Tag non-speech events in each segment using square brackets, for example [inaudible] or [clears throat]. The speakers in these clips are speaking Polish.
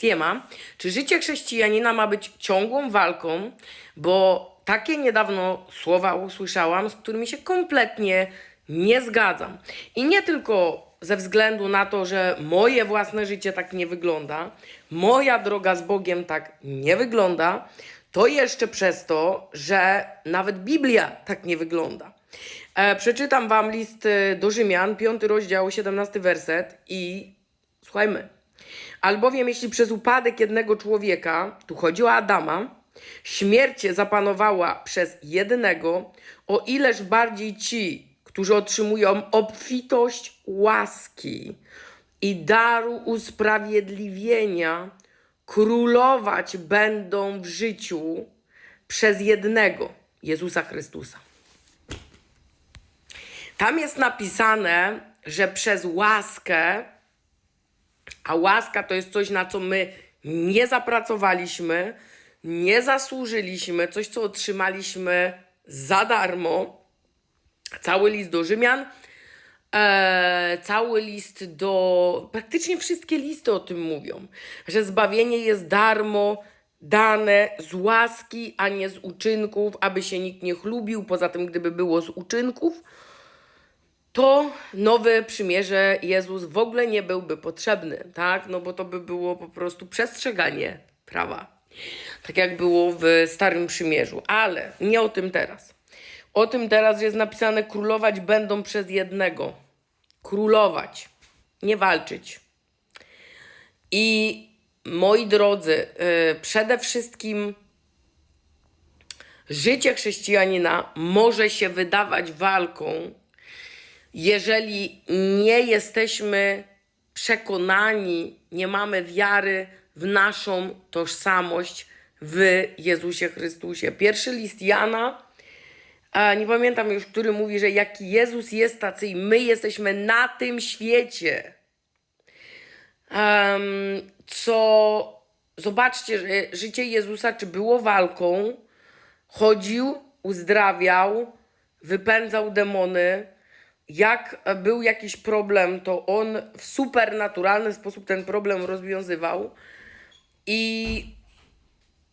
Siema. Czy życie chrześcijanina ma być ciągłą walką? Bo takie niedawno słowa usłyszałam, z którymi się kompletnie nie zgadzam. I nie tylko ze względu na to, że moje własne życie tak nie wygląda, moja droga z Bogiem tak nie wygląda, to jeszcze przez to, że nawet Biblia tak nie wygląda. E, przeczytam Wam list e, do Rzymian, 5 rozdział, 17 werset i słuchajmy. Albowiem jeśli przez upadek jednego człowieka, tu chodzi o Adama, śmierć zapanowała przez jednego, o ileż bardziej ci, którzy otrzymują obfitość łaski i daru usprawiedliwienia, królować będą w życiu przez jednego, Jezusa Chrystusa. Tam jest napisane, że przez łaskę, a łaska to jest coś, na co my nie zapracowaliśmy, nie zasłużyliśmy, coś, co otrzymaliśmy za darmo. Cały list do Rzymian, e, cały list do. Praktycznie wszystkie listy o tym mówią, że zbawienie jest darmo dane z łaski, a nie z uczynków, aby się nikt nie chlubił. Poza tym, gdyby było z uczynków, to nowe przymierze Jezus w ogóle nie byłby potrzebny, tak? No bo to by było po prostu przestrzeganie prawa. Tak jak było w Starym Przymierzu. Ale nie o tym teraz. O tym teraz jest napisane: królować będą przez jednego. Królować, nie walczyć. I moi drodzy, yy, przede wszystkim życie chrześcijanina może się wydawać walką, jeżeli nie jesteśmy przekonani, nie mamy wiary w naszą tożsamość w Jezusie Chrystusie. Pierwszy list Jana, nie pamiętam już, który mówi, że jaki Jezus jest, tacy i my jesteśmy na tym świecie. Co zobaczcie, że życie Jezusa, czy było walką, chodził, uzdrawiał, wypędzał demony. Jak był jakiś problem, to on w supernaturalny sposób ten problem rozwiązywał. I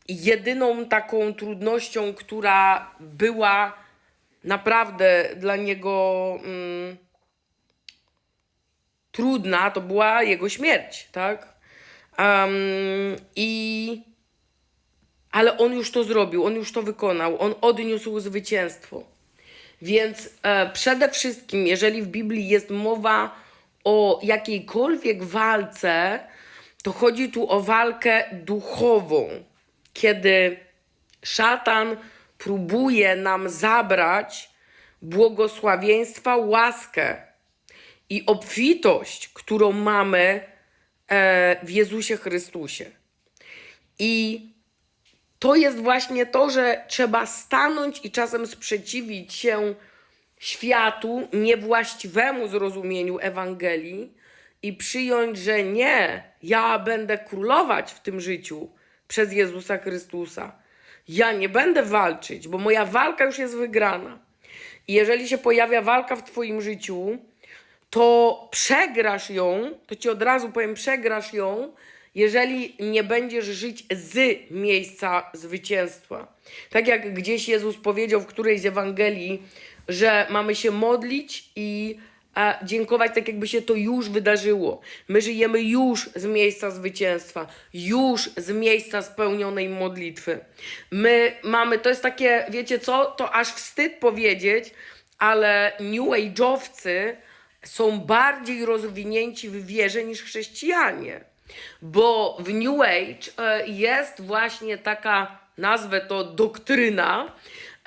jedyną taką trudnością, która była naprawdę dla niego mm, trudna, to była jego śmierć, tak? Um, I ale on już to zrobił, on już to wykonał, on odniósł zwycięstwo. Więc e, przede wszystkim, jeżeli w Biblii jest mowa o jakiejkolwiek walce, to chodzi tu o walkę duchową, kiedy szatan próbuje nam zabrać błogosławieństwa, łaskę i obfitość, którą mamy e, w Jezusie Chrystusie. I to jest właśnie to, że trzeba stanąć i czasem sprzeciwić się światu, niewłaściwemu zrozumieniu Ewangelii i przyjąć, że nie, ja będę królować w tym życiu przez Jezusa Chrystusa. Ja nie będę walczyć, bo moja walka już jest wygrana. I jeżeli się pojawia walka w Twoim życiu, to przegrasz ją, to ci od razu powiem, przegrasz ją, jeżeli nie będziesz żyć z miejsca zwycięstwa. Tak jak gdzieś Jezus powiedział w którejś z Ewangelii, że mamy się modlić i dziękować tak, jakby się to już wydarzyło. My żyjemy już z miejsca zwycięstwa, już z miejsca spełnionej modlitwy. My mamy, to jest takie, wiecie co, to aż wstyd powiedzieć, ale New Age'owcy są bardziej rozwinięci w wierze niż chrześcijanie. Bo w New Age e, jest właśnie taka, nazwę to doktryna,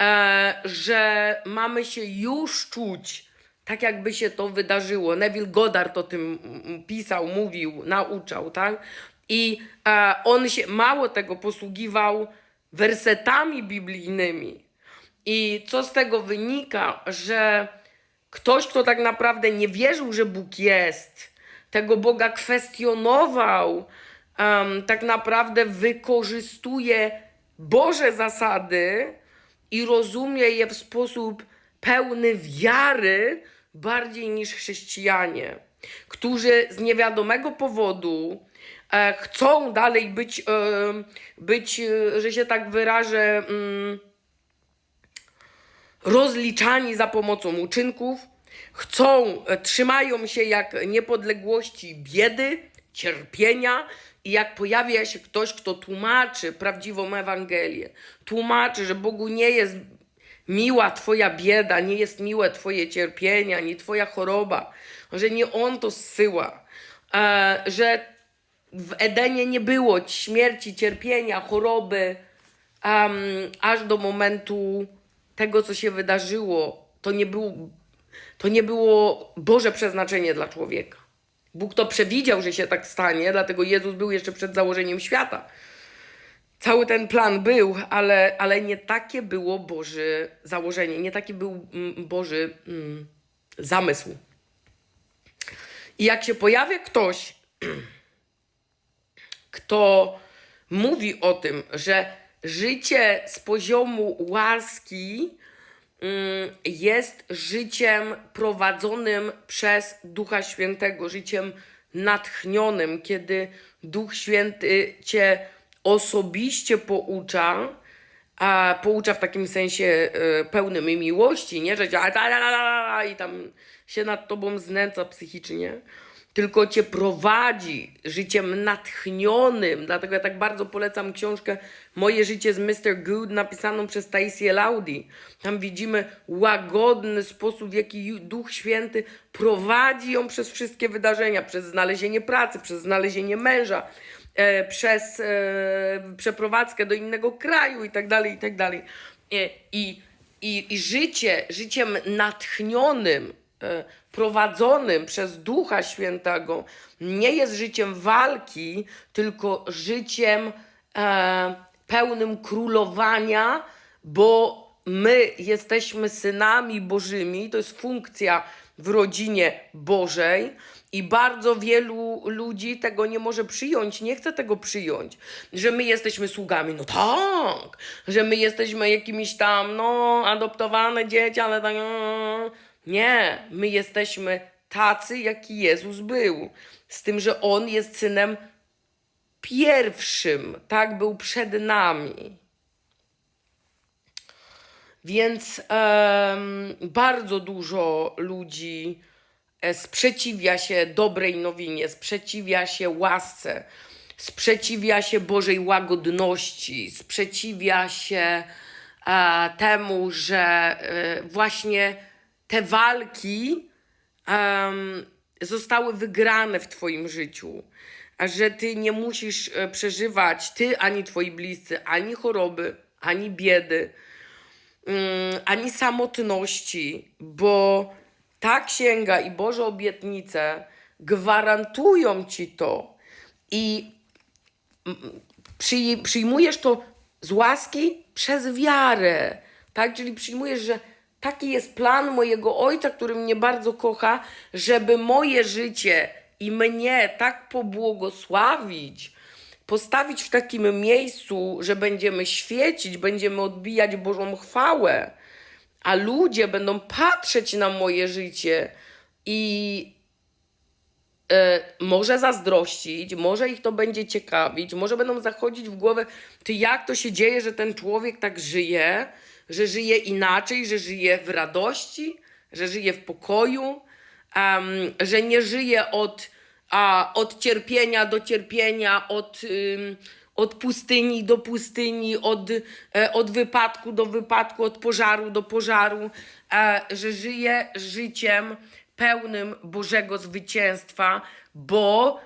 e, że mamy się już czuć tak, jakby się to wydarzyło. Neville Goddard o tym pisał, mówił, nauczał, tak? I e, on się mało tego posługiwał wersetami biblijnymi. I co z tego wynika, że ktoś, kto tak naprawdę nie wierzył, że Bóg jest, tego Boga kwestionował, um, tak naprawdę wykorzystuje Boże zasady i rozumie je w sposób pełny wiary bardziej niż chrześcijanie, którzy z niewiadomego powodu e, chcą dalej być, e, być, e, że się tak wyrażę, mm, rozliczani za pomocą uczynków, chcą, e, trzymają się jak niepodległości biedy, cierpienia i jak pojawia się ktoś, kto tłumaczy prawdziwą Ewangelię, tłumaczy, że Bogu nie jest miła Twoja bieda, nie jest miłe Twoje cierpienie, ani Twoja choroba, że nie On to zsyła, e, że w Edenie nie było śmierci, cierpienia, choroby, aż do momentu tego, co się wydarzyło. To nie, było, to nie było Boże przeznaczenie dla człowieka. Bóg to przewidział, że się tak stanie, dlatego Jezus był jeszcze przed założeniem świata. Cały ten plan był, ale, ale nie takie było Boże założenie, nie taki był mm, Boży mm, zamysł. I jak się pojawia ktoś, [clears throat] kto mówi o tym, że życie z poziomu łaski jest życiem prowadzonym przez Ducha Świętego, życiem natchnionym, kiedy Duch Święty cię osobiście poucza, a poucza w takim sensie e, pełnym miłości, nie, że cię a, i tam się nad tobą znęca psychicznie, tylko cię prowadzi życiem natchnionym. Dlatego ja tak bardzo polecam książkę Moje życie z Mr. Good, napisaną przez Taisię Laudi. Tam widzimy łagodny sposób, w jaki Duch Święty prowadzi ją przez wszystkie wydarzenia, przez znalezienie pracy, przez znalezienie męża, e, przez e, przeprowadzkę do innego kraju i tak dalej, i tak dalej. E, I, i, I życie, życiem natchnionym, prowadzonym przez Ducha Świętego nie jest życiem walki, tylko życiem e, pełnym królowania, bo my jesteśmy synami Bożymi, to jest funkcja w rodzinie Bożej i bardzo wielu ludzi tego nie może przyjąć, nie chce tego przyjąć, że my jesteśmy sługami, no tak, że my jesteśmy jakimiś tam, no, adoptowane dzieci, ale tak, no. Nie, my jesteśmy tacy, jaki Jezus był, z tym, że On jest synem pierwszym, tak, był przed nami. Więc em, bardzo dużo ludzi e, sprzeciwia się dobrej nowinie, sprzeciwia się łasce, sprzeciwia się Bożej łagodności, sprzeciwia się e, temu, że e, właśnie te walki em, zostały wygrane w Twoim życiu, że Ty nie musisz e, przeżywać, Ty ani Twoi bliscy, ani choroby, ani biedy mm, ani samotności, bo ta księga i Boże obietnice gwarantują ci to i mm, przyj- przyjmujesz to z łaski przez wiarę, tak? Czyli przyjmujesz, że taki jest plan mojego Ojca, który mnie bardzo kocha, żeby moje życie i mnie tak pobłogosławić, postawić w takim miejscu, że będziemy świecić, będziemy odbijać Bożą chwałę, a ludzie będą patrzeć na moje życie i e, może zazdrościć, może ich to będzie ciekawić, może będą zachodzić w głowę, ty jak to się dzieje, że ten człowiek tak żyje, że żyje inaczej, że żyje w radości, że żyje w pokoju, em, że nie żyje od, a, od cierpienia do cierpienia, od, ym, od pustyni do pustyni, od, e, od wypadku do wypadku, od pożaru do pożaru, e, że żyje życiem pełnym Bożego zwycięstwa, bo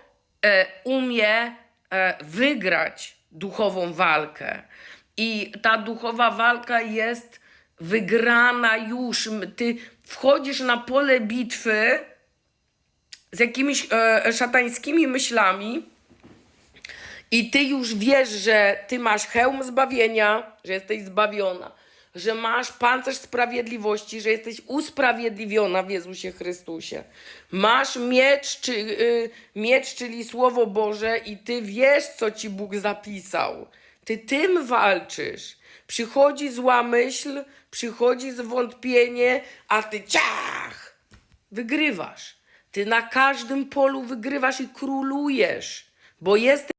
e, umie e, wygrać duchową walkę. I ta duchowa walka jest wygrana już. Ty wchodzisz na pole bitwy z jakimiś e, szatańskimi myślami i ty już wiesz, że ty masz hełm zbawienia, że jesteś zbawiona, że masz pancerz sprawiedliwości, że jesteś usprawiedliwiona w Jezusie Chrystusie. Masz miecz, czy, y, miecz, czyli Słowo Boże i ty wiesz, co ci Bóg zapisał. Ty tym walczysz. Przychodzi zła myśl, przychodzi zwątpienie, a ty ciach! Wygrywasz. Ty na każdym polu wygrywasz i królujesz, bo jesteś